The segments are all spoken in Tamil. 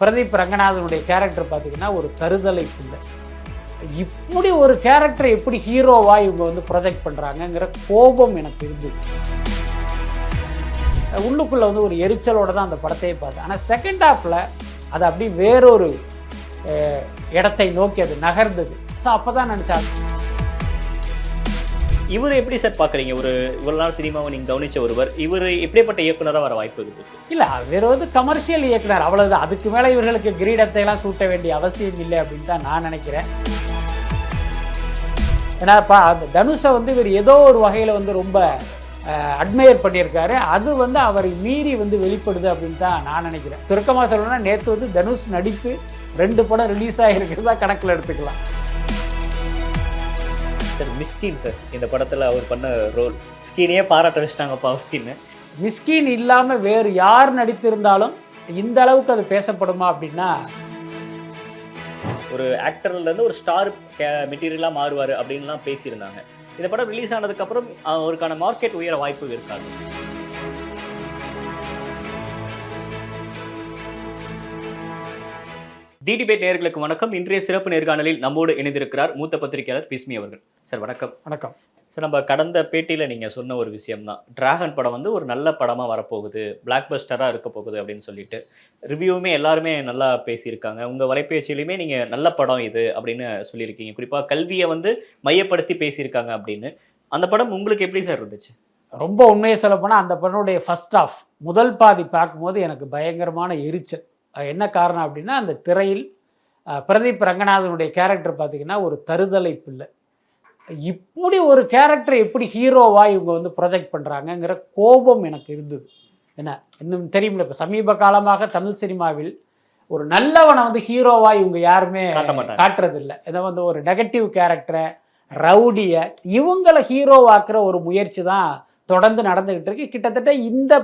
பிரதீப் ரங்கநாதனுடைய கேரக்டர் பார்த்தீங்கன்னா ஒரு தருதலை பிள்ளை. இப்படி ஒரு கேரக்டரை எப்படி ஹீரோவாக இவங்க வந்து ப்ரொஜெக்ட் பண்ணுறாங்கங்கிற கோபம் எனக்கு இருந்தது. உள்ளுக்குள்ளே வந்து ஒரு எரிச்சலோட தான் அந்த படத்தையே பார்த்தேன். ஆனால் செகண்ட் ஹாஃபில் அது அப்படியே வேறொரு இடத்தை நோக்கி அது நகர்ந்தது. ஸோ அப்போ தான் நினச்சாங்க இவரை எப்படி சார் பார்க்குறீங்க? ஒரு இவ்வளோ நாள் சினிமாவை நீங்கள் கவனிச்ச ஒருவர் இவர் எப்படிப்பட்ட இயக்குனராக வர வாய்ப்பு இருக்கு இல்லை வேற வந்து கமர்ஷியல் இயக்குனர் அவ்வளவுதான். அதுக்கு மேலே இவர்களுக்கு கிரீடத்தை எல்லாம் சூட்ட வேண்டிய அவசியம் இல்லை அப்படின்னு தான் நான் நினைக்கிறேன். ஏன்னா இப்போ அந்த தனுஷை வந்து இவர் ஏதோ ஒரு வகையில் வந்து ரொம்ப அட்மையர் பண்ணியிருக்காரு. அது வந்து அவரை மீறி வந்து வெளிப்படுது அப்படின்னு தான் நான் நினைக்கிறேன். சுருக்கமாக சொல்லணும்னா நேற்று வந்து தனுஷ் நடிப்பு ரெண்டு படம் ரிலீஸ் ஆகிருக்கிறதா கணக்கில் எடுத்துக்கலாம். சார் மிஸ்கின் சார் இந்த படத்தில் அவர் பண்ண ரோல் மிஸ்கினையே பாராட்ட வச்சிட்டாங்கப்பா அப்படின்னு மிஸ்கின் இல்லாமல் வேறு யார் நடித்திருந்தாலும் இந்த அளவுக்கு அது பேசப்படுமா அப்படின்னா? ஒரு ஆக்டர்ல இருந்து ஒரு ஸ்டார் மெட்டீரியலாக மாறுவார் அப்படின்லாம் பேசியிருந்தாங்க. இந்த படம் ரிலீஸ் ஆனதுக்கப்புறம் அவருக்கான மார்க்கெட் உயர வாய்ப்பு இருக்காது. டிடிபேட் நேயர்களுக்கு வணக்கம். இன்றைய சிறப்பு நேர்காணலில் நம்மோடு இணைந்திருக்கிறார் மூத்த பத்திரிகையாளர் பிஸ்மி அவர்கள். சார் வணக்கம். வணக்கம். சார் நம்ம கடந்த பேட்டியில் நீங்கள் சொன்ன ஒரு விஷயம் தான் டிராகன் படம் வந்து ஒரு நல்ல படமாக வரப்போகுது. பிளாக் பஸ்டராக இருக்க போகுது அப்படின்னு சொல்லிட்டு. ரிவ்யூவுமே எல்லாருமே நல்லா பேசியிருக்காங்க. உங்கள் வலைபேச்சிலையுமே நீங்கள் நல்ல படம் இது அப்படின்னு சொல்லியிருக்கீங்க. குறிப்பாக கல்வியை வந்து மையப்படுத்தி பேசியிருக்காங்க அப்படின்னு. அந்த படம் உங்களுக்கு எப்படி சார் இருந்துச்சு? ரொம்ப உண்மையை சொல்லப்போனால் அந்த படனுடைய ஃபர்ஸ்ட் ஆஃப் முதல் பாதி பார்க்கும்போது எனக்கு பயங்கரமான எரிச்சல். என்ன காரணம் அப்படின்னா அந்த திரையில் பிரதீப் ரங்கநாதனுடைய கேரக்டர் பார்த்தீங்கன்னா ஒரு தருதலை பிள்ளை. இப்படி ஒரு கேரக்டரை எப்படி ஹீரோவா இவங்க வந்து ப்ரொஜெக்ட் பண்ணுறாங்கங்கிற கோபம் எனக்கு இருந்தது. என்ன இன்னும் தெரியுமில்ல இப்போ சமீப காலமாக தமிழ் சினிமாவில் ஒரு நல்லவனை வந்து ஹீரோவா இவங்க யாருமே. காட்டுறதில்ல. இதை வந்து ஒரு நெகட்டிவ் கேரக்டரை ரவுடியை இவங்களை ஹீரோவாக்குற ஒரு முயற்சி தான் தொடர்ந்து நடந்துகிட்டு இருக்கு. கிட்டத்தட்ட இந்த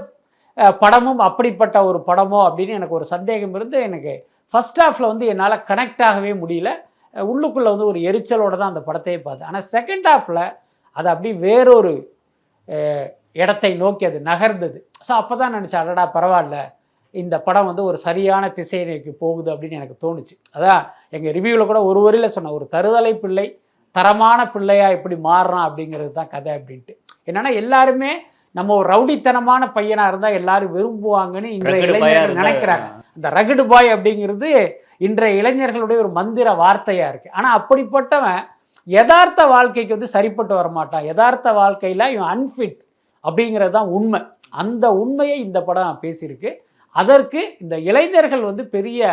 படமும் அப்படிப்பட்ட ஒரு படமோ அப்படின்னு எனக்கு ஒரு சந்தேகம் இருந்து எனக்கு ஃபர்ஸ்ட் ஹாஃபில் வந்து என்னால் கனெக்ட் ஆகவே முடியல. உள்ளுக்குள்ளே வந்து ஒரு எரிச்சலோட தான் அந்த படத்தையே பார்த்தேன். ஆனால் செகண்ட் ஹாஃபில் அது அப்படியே வேறொரு இடத்தை நோக்கி அது நகர்ந்தது. ஸோ அப்போ தான் நினச்சேன் அடடா பரவாயில்ல. இந்த படம் வந்து ஒரு சரியான திசையை நோக்கி போகுது அப்படின்னு எனக்கு தோணுச்சு. அதான் எங்கள் ரிவ்யூவில் கூட ஒரு வரியில் சொன்ன ஒரு தருதலை பிள்ளை தரமான பிள்ளையாக எப்படி மாறுறான் அப்படிங்கிறது தான் கதை அப்படின்ட்டு. என்னென்னா எல்லாருமே நம்ம ஒரு ரவுடித்தனமான பையனா இருந்தா எல்லாரும் விரும்புவாங்கன்னு இன்றைய இளைஞர்கள் நினைக்கிறாங்க. அந்த ரகடு பாய் அப்படிங்கிறது இன்றைய இளைஞர்களுடைய ஒரு மந்திர வார்த்தையா இருக்கு. ஆனா அப்படிப்பட்டவன் யதார்த்த வாழ்க்கைக்கு வந்து சரிப்பட்டு வரமாட்டான். யதார்த்த வாழ்க்கையில இவன் அன்ஃபிட் அப்படிங்கிறது தான் உண்மை. அந்த உண்மையை இந்த படம் பேசியிருக்கு. அதற்கு இந்த இளைஞர்கள் வந்து பெரிய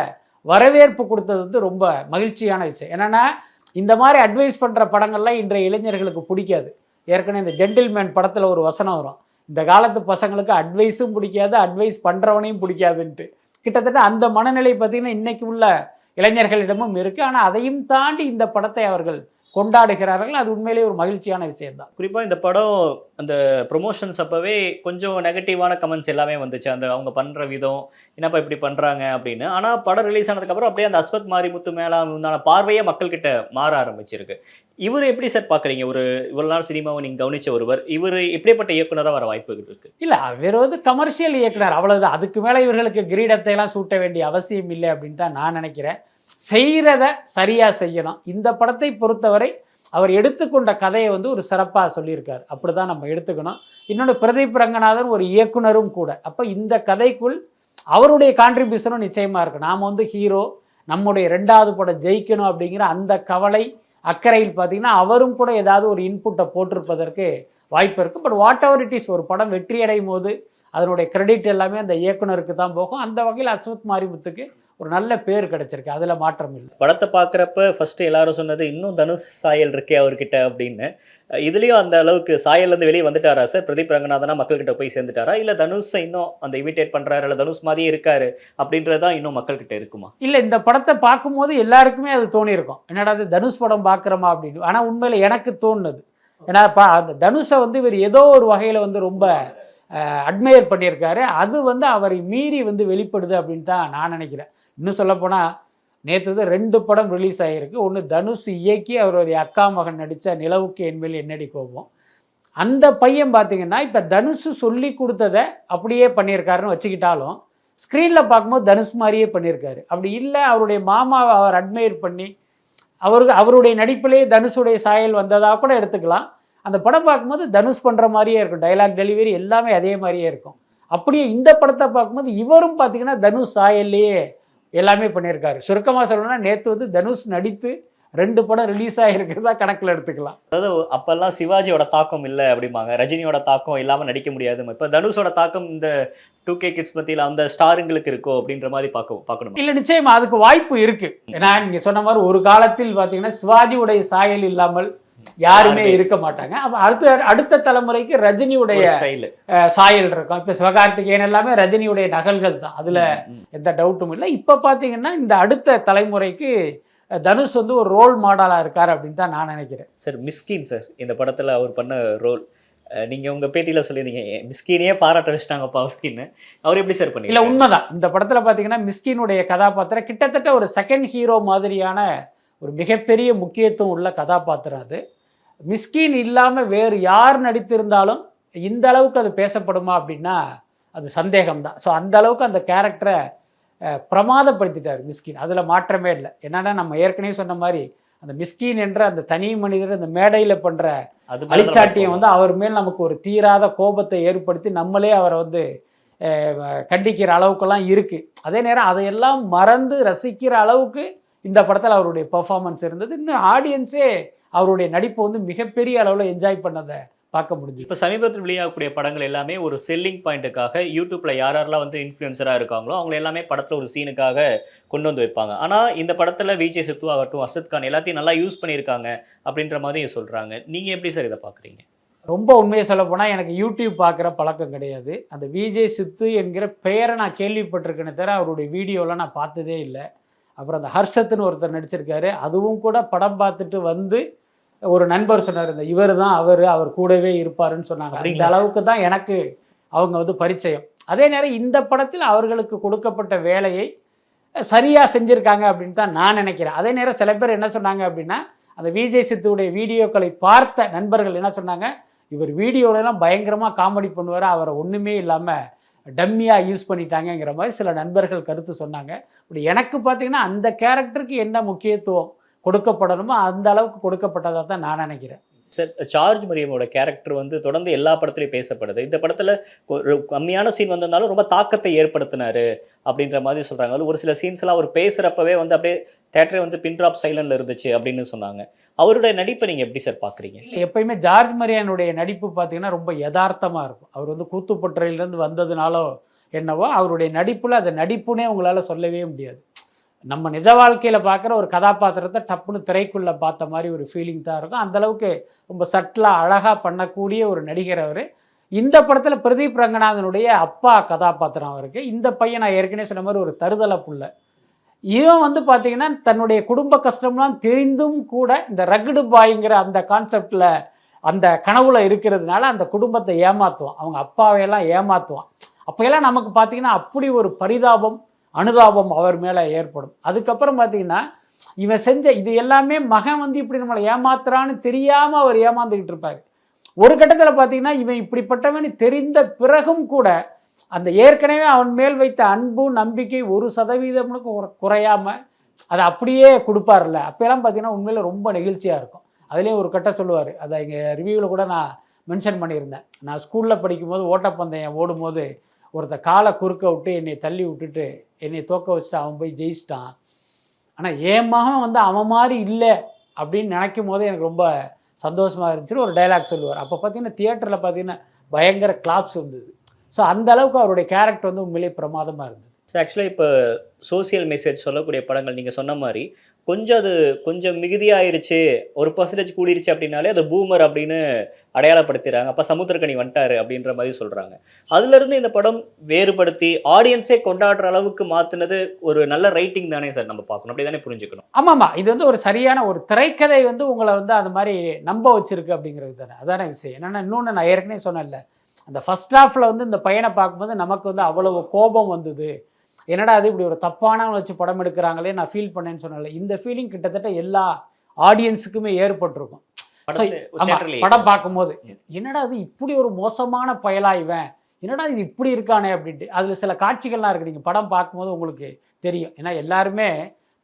வரவேற்பு கொடுத்தது வந்து ரொம்ப மகிழ்ச்சியான விஷயம். என்னன்னா இந்த மாதிரி அட்வைஸ் பண்ணுற படங்கள்லாம் இன்றைய இளைஞர்களுக்கு பிடிக்காது. ஏற்கனவே இந்த ஜென்டில்மேன் படத்தில் ஒரு வசனம் வரும். இந்த காலத்து பசங்களுக்கு அட்வைஸும் பிடிக்காது அட்வைஸ் பண்ணுறவனையும் பிடிக்காதுன்ட்டு. கிட்டத்தட்ட அந்த மனநிலை பார்த்திங்கன்னா இன்றைக்கி உள்ள இளைஞர்களிடமும் இருக்குது ஆனால் அதையும் தாண்டி இந்த படத்தை அவர்கள் கொண்டாடுகிறார்கள். அது உண்மையிலேயே ஒரு மகிழ்ச்சியான விஷயம்தான். குறிப்பாக இந்த படம் அந்த ப்ரொமோஷன்ஸ் அப்போவே கொஞ்சம் நெகட்டிவான கமெண்ட்ஸ் எல்லாமே வந்துச்சு. அந்த அவங்க பண்ணுற விதம் என்னப்பா இப்படி பண்ணுறாங்க அப்படின்னு. ஆனால் படம் ரிலீஸ் ஆனதுக்கப்புறம் அப்படியே அந்த அஸ்வத் மாரிமுத்து மேலே உண்டான பார்வையே மக்கள்கிட்ட மாற ஆரம்பிச்சிருக்கு. இவர் எப்படி சார் பார்க்குறீங்க ஒரு இவ்வளவு நாள் சினிமாவை நீங்கள் கவனிச்ச ஒருவர் இவர் எப்படிப்பட்ட இயக்குனராக வர வாய்ப்பு இருக்கு? இல்லை வேற வந்து கமர்ஷியல் இயக்குனர். அவ்வளவுதான். அதுக்கு மேலே இவர்களுக்கு கிரீடத்தை எல்லாம் சூட்ட வேண்டிய அவசியம் இல்லை அப்படின்னு தான் நான் நினைக்கிறேன். செய்கிறத சரியாக செய்யணும். இந்த படத்தை பொறுத்தவரை அவர் எடுத்துக்கொண்ட கதையை வந்து ஒரு சிறப்பாக சொல்லியிருக்கார். அப்படி தான் நம்ம எடுத்துக்கணும். இன்னொன்று பிரதீப் ரங்கநாதன் ஒரு இயக்குனரும் கூட. அப்போ இந்த கதைக்குள் அவருடைய கான்ட்ரிபியூஷனும் நிச்சயமாக இருக்குது நாம் வந்து ஹீரோ நம்முடைய ரெண்டாவது படம் ஜெயிக்கணும் அப்படிங்கிற அந்த கவலை அக்கறையில் பார்த்தீங்கன்னா அவரும் கூட ஏதாவது ஒரு இன்புட்டை போட்டிருப்பதற்கு வாய்ப்பு இருக்குது but whatever it is ஒரு படம் வெற்றி அடையும் போது அதனுடைய கிரெடிட் எல்லாமே அந்த இயக்குனருக்கு தான் போகும். அந்த வகையில் அஸ்வத் மாரிமுத்துக்கு ஒரு நல்ல பேர் கிடைச்சிருக்கு. அதில் மாற்றம் இல்லை. படத்தை பார்க்குறப்ப ஃபர்ஸ்ட் எல்லாரும் சொன்னது இன்னும் தனுஷ் சாயல் இருக்கே அவர்கிட்ட அப்படின்னு. இதுலயும் அந்த அளவுக்கு சாயல்ல இருந்து வெளியே வந்துட்டாரா சார்? பிரதீப் ரங்கநாதனா மக்கள்கிட்ட போய் சேர்ந்துட்டாரா? இல்ல தனுஷை இன்னும் அந்த இமிட்டேட் பண்றாரு இல்ல தனுஷ் மாதிரியே இருக்காரு அப்படின்றது தான் இன்னும் மக்கள்கிட்ட இருக்குமா? இல்லை இந்த படத்தை பார்க்கும்போது எல்லாருக்குமே அது தோணியிருக்கும். என்னடா இது தனுஷ் படம் பார்க்குறோமா அப்படின்னு. ஆனால் உண்மையில் எனக்கு தோணுனது. ஏன்னா பா அந்த தனுஷை வந்து இவர் ஏதோ ஒரு வகையில் வந்து ரொம்ப அட்மையர் பண்ணியிருக்காரு. அது வந்து அவரை மீறி வந்து வெளிப்படுது அப்படின்னு தான் நான் நினைக்கிறேன். இன்னும் சொல்லப்போனால் நேற்று தான் ரெண்டு படம் ரிலீஸ் ஆகியிருக்கு ஒன்று தனுஷ் இயக்கி அவருடைய அக்கா மகன் நடித்த நிலவுக்கு என்மேல் என்னடி கோபம். அந்த பையன் பார்த்தீங்கன்னா இப்போ தனுஷ் சொல்லி கொடுத்ததை அப்படியே பண்ணியிருக்காருன்னு வச்சுக்கிட்டாலும் ஸ்க்ரீனில் பார்க்கும்போது தனுஷ் மாதிரியே பண்ணியிருக்காரு. அப்படி இல்லை அவருடைய மாமாவை அவர் அட்மையர் பண்ணி அவருக்கு அவருடைய நடிப்பிலே தனுஷுடைய சாயல் வந்ததாக கூட எடுத்துக்கலாம். அந்த படம் பார்க்கும்போது தனுஷ் பண்ணுற மாதிரியே இருக்கும். டைலாக் டெலிவரி எல்லாமே அதே மாதிரியே இருக்கும். அப்படியே இந்த படத்தை பார்க்கும்போது இவரும் பார்த்தீங்கன்னா தனுஷ் சாயல்லையே எல்லாமே பண்ணியிருக்காரு. சுருக்கமாக சொல்லணும்னா நேற்று வந்து தனுஷ் நடித்து ரெண்டு படம் ரிலீஸ் ஆகிருக்கிறதா கணக்கில் எடுத்துக்கலாம். அதாவது அப்பெல்லாம் சிவாஜியோட தாக்கம் இல்லை அப்படிம்பாங்க. ரஜினியோட தாக்கம் இல்லாமல் நடிக்க முடியாது. இப்போ தனுஷோட தாக்கம் இந்த டூ கே கிட்ஸ் பத்தியில அந்த ஸ்டாருங்களுக்கு இருக்கோ அப்படின்ற மாதிரி பார்க்க பார்க்கணும்? இல்லை நிச்சயமா அதுக்கு வாய்ப்பு இருக்கு. ஏன்னா நீங்க சொன்ன மாதிரி ஒரு காலத்தில் பார்த்தீங்கன்னா சிவாஜியுடைய சாயல் இல்லாமல் யாருமே. இருக்க மாட்டாங்க அப்ப அடுத்த அடுத்த தலைமுறைக்கு ரஜினியுடைய ஸ்டைல் சாயல் இருக்கும். இப்போ சிவகார்த்திகேயன் எல்லாமே ரஜினியுடைய நகல்கள் தான். அதுல எந்த டவுட்டும் இல்லை. இப்போ பார்த்தீங்கன்னா இந்த அடுத்த தலைமுறைக்கு தனுஷ் வந்து ஒரு ரோல் மாடலாக இருக்கார் அப்படின்னு தான் நான் நினைக்கிறேன். சார் மிஸ்கின் சார் இந்த படத்துல அவர் பண்ண ரோல் நீங்க உங்க பேட்டியில சொல்லியிருந்தீங்க "ஏ, மிஸ்கினையே பாராட்ட வச்சிட்டாங்கப்பா அப்படின்னு. அவர் எப்படி சார் பண்ணி இல்லை உண்மைதான். இந்த படத்தில் பார்த்தீங்கன்னா மிஸ்கினுடைய கதாபாத்திரம் கிட்டத்தட்ட ஒரு செகண்ட் ஹீரோ மாதிரியான ஒரு மிகப்பெரிய முக்கியத்துவம் உள்ள கதாபாத்திரம் அது. மிஸ்கின் இல்லாமல் வேறு யார் நடித்திருந்தாலும் இந்த அளவுக்கு அது பேசப்படுமா அப்படின்னா அது சந்தேகம்தான். ஸோ அந்த அளவுக்கு அந்த கேரக்டரை பிரமாதப்படுத்திட்டார் மிஸ்கின். அதில் மாற்றமே இல்லை. என்னன்னா நம்ம ஏற்கனவே சொன்ன மாதிரி அந்த மிஸ்கின் என்ற அந்த தனி மனிதர் அந்த மேடையில் பண்ணுற அது அழிச்சாட்டியம் வந்து அவர் மேல் நமக்கு ஒரு தீராத கோபத்தை ஏற்படுத்தி நம்மளே அவரை வந்து கண்டிக்கிற அளவுக்கெல்லாம் இருக்குது அதே நேரம் அதையெல்லாம் மறந்து ரசிக்கிற அளவுக்கு இந்த படத்தில் அவருடைய பெர்ஃபார்மன்ஸ் இருந்தது. இன்னும் ஆடியன்ஸே அவருடைய நடிப்பை வந்து மிகப்பெரிய அளவில் என்ஜாய் பண்ணதை பார்க்க முடிஞ்சு இப்போ சமீபத்தில் வெளியாகக்கூடிய படங்கள் எல்லாமே ஒரு செல்லிங் பாயிண்ட்டுக்காக யூடியூப்ல யார் யாரெல்லாம் வந்து இன்ஃப்ளூயன்சராக இருக்காங்களோ அவங்க எல்லாமே படத்தில் ஒரு சீனுக்காக கொண்டு வந்து வைப்பாங்க. ஆனால் இந்த படத்தில் விஜய் சித்து ஆகட்டும் அசத் கான் எல்லாத்தையும் நல்லா யூஸ் பண்ணியிருக்காங்க அப்படின்ற மாதிரி சொல்கிறாங்க நீங்கள் எப்படி சார் இதை பார்க்குறீங்க? ரொம்ப உண்மையை சொல்ல போனால் எனக்கு யூடியூப் பார்க்குற பழக்கம் கிடையாது. அந்த விஜய் சித்து என்கிற பெயரை நான் கேள்விப்பட்டிருக்கேனே தவிர அவருடைய வீடியோலாம் நான் பார்த்ததே இல்லை. அப்புறம் அந்த ஹர்ஷத்துன்னு ஒருத்தர் நடிச்சிருக்காரு. அதுவும் கூட படம் பார்த்துட்டு வந்து ஒரு நண்பர் சொன்னார் இந்த இவர் தான் அவர் அவர் கூடவே இருப்பாருன்னு சொன்னாங்க. அந்த? அளவுக்கு தான் எனக்கு அவங்க வந்து பரிச்சயம். அதே நேரம் இந்த படத்தில் அவர்களுக்கு கொடுக்கப்பட்ட வேலையை சரியாக செஞ்சுருக்காங்க அப்படின்னு தான் நான் நினைக்கிறேன். அதே நேரம் சில பேர் என்ன சொன்னாங்க அப்படின்னா அந்த விஜய் சித்துவுடைய வீடியோக்களை பார்த்த நண்பர்கள் என்ன சொன்னாங்க இவர் வீடியோலலாம் பயங்கரமாக காமெடி பண்ணுவார் அவரை ஒன்றுமே இல்லாமல் டம்மியாக யூஸ் பண்ணிட்டாங்கங்கிற மாதிரி சில நண்பர்கள் கருத்து சொன்னாங்க. இப்படி எனக்கு பார்த்தீங்கன்னா அந்த கேரக்டருக்கு என்ன முக்கியத்துவம்? கொடுக்கப்படணுமோ அந்த அளவுக்கு கொடுக்கப்பட்டதாக தான் நான் நினைக்கிறேன். சார் சார்ஜ் மரியமோட கேரக்டர் வந்து தொடர்ந்து எல்லா படத்துலையும் பேசப்படுது. இந்த படத்தில் கம்மியான சீன் வந்திருந்தாலும் ரொம்ப தாக்கத்தை ஏற்படுத்தினாரு அப்படின்ற மாதிரி சொல்கிறாங்க அது ஒரு சில சீன்ஸ் எல்லாம் அவர் பேசுகிறப்பவே வந்து அப்படியே தேட்டரே வந்து பின் ட்ராப் சைலண்டில் இருந்துச்சு அப்படின்னு சொன்னாங்க. அவருடைய நடிப்பை நீங்கள் எப்படி சார் பார்க்குறீங்க எப்பயுமே ஜார்ஜ் மரியானுடைய நடிப்பு பார்த்தீங்கன்னா ரொம்ப யதார்த்தமாக இருக்கும். அவர் வந்து கூத்துப்பட்டுறையிலேருந்து வந்ததுனாலோ என்னவோ அவருடைய நடிப்பில் அந்த நடிப்புனே உங்களால் சொல்லவே முடியாது. நம்ம நிஜ வாழ்க்கையில் பார்க்குற ஒரு கதாபாத்திரத்தை டப்புன்னு திரைக்குள்ளே பார்த்த மாதிரி ஒரு ஃபீலிங் தான் இருக்கும். அந்தளவுக்கு ரொம்ப சட்டிலாக அழகாக பண்ணக்கூடிய ஒரு நடிகர் அவர். இந்த படத்தில் பிரதீப் ரங்கநாதனுடைய அப்பா கதாபாத்திரம் அவருக்கு. இந்த பையன் நான் ஏற்கனவே சொன்ன மாதிரி ஒரு தருதலை புள்ள. இவன் வந்து பார்த்தீங்கன்னா தன்னுடைய குடும்ப கஷ்டம்லாம் தெரிந்தும் கூட இந்த ரகுடு பாய்ங்கிற அந்த கான்செப்டில் அந்த கனவுல இருக்கிறதுனால அந்த குடும்பத்தை ஏமாற்றுவான் அவங்க அப்பாவையெல்லாம் ஏமாற்றுவான் அப்போயெல்லாம் நமக்கு பார்த்தீங்கன்னா அப்படி ஒரு பரிதாபம் அனுதாபம் அவர் மேலே ஏற்படும். அதுக்கப்புறம் பார்த்தீங்கன்னா இவன் செஞ்ச இது எல்லாமே மகன் வந்து இப்படி நம்மளை ஏமாத்துறான்னு தெரியாமல் அவர் ஏமாந்துக்கிட்டு இருப்பார். ஒரு கட்டத்தில் பார்த்தீங்கன்னா இவன் இப்படிப்பட்டவன் தெரிந்த பிறகும் கூட அந்த ஏற்கனவே அவன் மேல் வைத்த அன்பு நம்பிக்கை ஒரு சதவீதம் குறையாமல் அதை அப்படியே கொடுப்பார்ல அப்போலாம் பார்த்தீங்கன்னா உண்மையில் ரொம்ப நெகிழ்ச்சியாக இருக்கும். அதுலேயும் ஒரு கட்டம் சொல்லுவார். அதை எங்கள் ரிவ்யூவில் கூட நான் மென்ஷன் பண்ணியிருந்தேன். நான் ஸ்கூலில் படிக்கும்போது ஓட்டப்பந்தயம் ஓடும்போது ஒருத்த காலை குறுக்க விட்டு என்னை தள்ளி விட்டுட்டு என்னை தோக்க வச்சுட்டு அவன் போய் ஜெயிச்சிட்டான். ஆனால் என் மகன் வந்து அவன் மாதிரி இல்லை அப்படின்னு நினைக்கும் போது எனக்கு ரொம்ப சந்தோஷமாக இருந்துச்சுன்னு ஒரு டைலாக் சொல்லுவார். அப்போ பார்த்தீங்கன்னா தியேட்டரில் பார்த்தீங்கன்னா பயங்கர கிளாப்ஸ் இருந்தது. ஸோ அந்த அளவுக்கு அவருடைய கேரக்டர் வந்து உண்மையிலேயே பிரமாதமாக இருந்தது. ஸோ ஆக்சுவலாக இப்போ சோசியல் மெசேஜ் சொல்லக்கூடிய படங்கள் நீங்கள் சொன்ன மாதிரி கொஞ்சம் அது கொஞ்சம் மிகுதியாயிருச்சு ஒரு பர்சன்டேஜ் கூடிருச்சு அப்படின்னாலே அது பூமர் அப்படின்னு அடையாளப்படுத்திடுறாங்க. அப்போ சமுத்திரக்கனி வந்துட்டாரு அப்படின்ற மாதிரி சொல்கிறாங்க அதுலேருந்து இந்த படம் வேறுபடுத்தி ஆடியன்ஸே கொண்டாடுற அளவுக்கு மாற்றினது ஒரு நல்ல ரைட்டிங் தானே சார் நம்ம பார்க்கணும். அப்படி தானே புரிஞ்சுக்கணும்? ஆமாம்மா இது வந்து ஒரு சரியான ஒரு திரைக்கதை வந்து உங்களை வந்து அந்த மாதிரி நம்ப வச்சிருக்கு அப்படிங்கிறது தானே. அதான விஷயம். என்னென்னா இன்னொன்று நான் ஏற்கனவே சொன்னேன்ல அந்த ஃபர்ஸ்ட் ஹாஃபில் வந்து இந்த பையனை பார்க்கும்போது நமக்கு வந்து அவ்வளவு கோபம் வந்தது. என்னடா அது இப்படி ஒரு தப்பானவங்களை வச்சு படம் எடுக்கிறாங்களே நான் ஃபீல் பண்ணேன்னு சொன்னேன்ல இந்த ஃபீலிங் கிட்டத்தட்ட எல்லா ஆடியன்ஸுக்குமே ஏற்பட்டிருக்கும். படம் பார்க்கும்போது என்னடா அது இப்படி ஒரு மோசமான பயலா இவன்? என்னடா இது இப்படி இருக்கானே அப்படின்ட்டு அதில் சில காட்சிகள்லாம் இருக்குது நீங்கள் படம் பார்க்கும்போது உங்களுக்கு தெரியும். ஏன்னா எல்லாருமே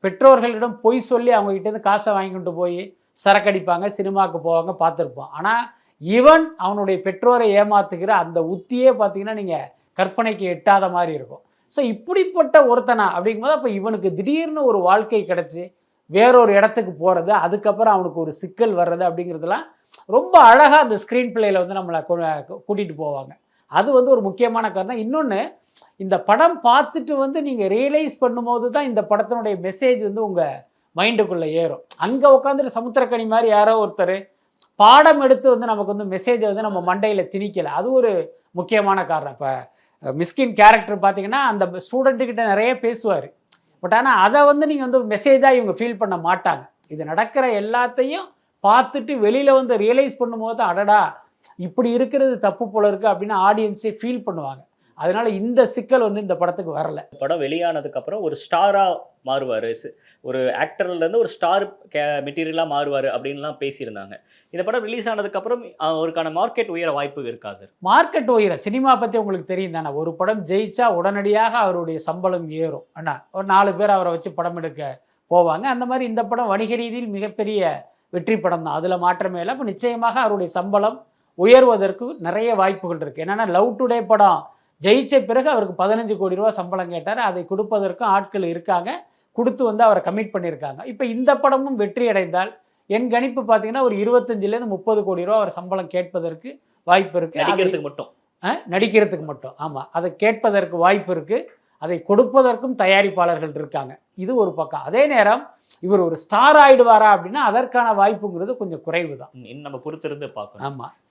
பெற்றோர்களிடம் பொய் சொல்லி அவங்க கிட்ட இருந்து காசை வாங்கிட்டு போய் சரக்கடிப்பாங்க சினிமாவுக்கு போவாங்க பார்த்துருப்போம். ஆனால் இவன் அவனுடைய பெற்றோரை ஏமாத்துகிற அந்த உத்தியே பார்த்தீங்கன்னா நீங்கள் கற்பனைக்கு எட்டாத மாதிரி இருக்கும். ஸோ இப்படிப்பட்ட ஒருத்தனா அப்படிங்கும்போது அப்போ இவனுக்கு திடீர்னு ஒரு வாழ்க்கை கிடச்சி வேறொரு இடத்துக்கு போகிறது அதுக்கப்புறம் அவனுக்கு ஒரு சிக்கல் வர்றது அப்படிங்கிறதுலாம் ரொம்ப அழகாக அந்த ஸ்க்ரீன் பிளேயில் வந்து நம்மளை கூட்டிகிட்டு போவாங்க. அது வந்து ஒரு முக்கியமான காரணம். இன்னொன்று இந்த படம் பார்த்துட்டு வந்து நீங்கள் ரியலைஸ் பண்ணும்போது தான் இந்த படத்தினுடைய மெசேஜ் வந்து உங்கள் மைண்டுக்குள்ளே ஏறும். அங்கே உட்காந்துட்டு சமுத்திரக்கணி மாதிரி யாரோ ஒருத்தர் பாடம் எடுத்து வந்து நமக்கு வந்து மெசேஜை வந்து நம்ம மண்டையில் திணிக்கலை. அது ஒரு முக்கியமான காரணம். இப்போ மிஸ்கின் கேரக்டர் பார்த்தீங்கன்னா அந்த ஸ்டூடெண்ட்டுக்கிட்ட நிறைய பேசுவார். பட் ஆனால் அதை வந்து நீங்கள் வந்து மெசேஜாக இவங்க ஃபீல் பண்ண மாட்டாங்க. இது நடக்கிற எல்லாத்தையும் பார்த்துட்டு வெளியில் வந்து ரியலைஸ் பண்ணும்போது அடடா இப்படி இருக்கிறது தப்பு போல இருக்குது அப்படின்னு ஆடியன்ஸே ஃபீல் பண்ணுவாங்க. அதனால இந்த சிக்கல் வந்து இந்த படத்துக்கு வரல. படம் வெளியானதுக்கு அப்புறம் ஒரு ஸ்டாரா மாறுவார். ஒரு ஆக்டர்லேருந்து ஒரு ஸ்டார் கே மெட்டீரியலாக மாறுவார் அப்படின்லாம் பேசியிருந்தாங்க. இந்த படம் ரிலீஸ் ஆனதுக்கு அப்புறம் அவருக்கான மார்க்கெட் உயர வாய்ப்பு இருக்கா சார் மார்க்கெட் உயர. சினிமா பற்றி உங்களுக்கு தெரியும் தானே. ஒரு படம் ஜெயிச்சா உடனடியாக அவருடைய சம்பளம் ஏறும். அண்ணா ஒரு நாலு பேர் அவரை வச்சு படம் எடுக்க போவாங்க. அந்த மாதிரி இந்த படம் வணிக ரீதியில் மிகப்பெரிய வெற்றி படம் தான். அதில் மாற்றமே இல்லை. அப்போ நிச்சயமாக அவருடைய சம்பளம் உயர்வதற்கு நிறைய வாய்ப்புகள் இருக்குது என்னென்னா லவ் டுடே படம் ஜெயிச்ச பிறகு அவருக்கு பதினஞ்சு கோடி ரூபா சம்பளம் கேட்டார். அதை கொடுப்பதற்கும் ஆட்கள் இருக்காங்க. கொடுத்து வந்து அவரை கமிட் பண்ணியிருக்காங்க. இப்போ இந்த படமும் வெற்றி அடைந்தால் என் கணிப்பு பார்த்தீங்கன்னா ஒரு இருபத்தஞ்சிலேருந்து முப்பது கோடி ரூபா அவர் சம்பளம் கேட்பதற்கு வாய்ப்பு இருக்குது நடிக்கிறதுக்கு மட்டும். நடிக்கிறதுக்கு மட்டும். ஆமாம் அதை கேட்பதற்கு வாய்ப்பு இருக்குது அதை கொடுப்பதற்கும் தயாரிப்பாளர்கள் இருக்காங்க. இது ஒரு பக்கம். அதே நேரம் இவர் ஒரு ஸ்டார் ஆயிடுவாரா அப்படின்னா அதற்கான வாய்ப்புங்கிறது கொஞ்சம் குறைவு தான் நம்ம பொறுத்திருந்து பார்க்கணும். ஆமாம்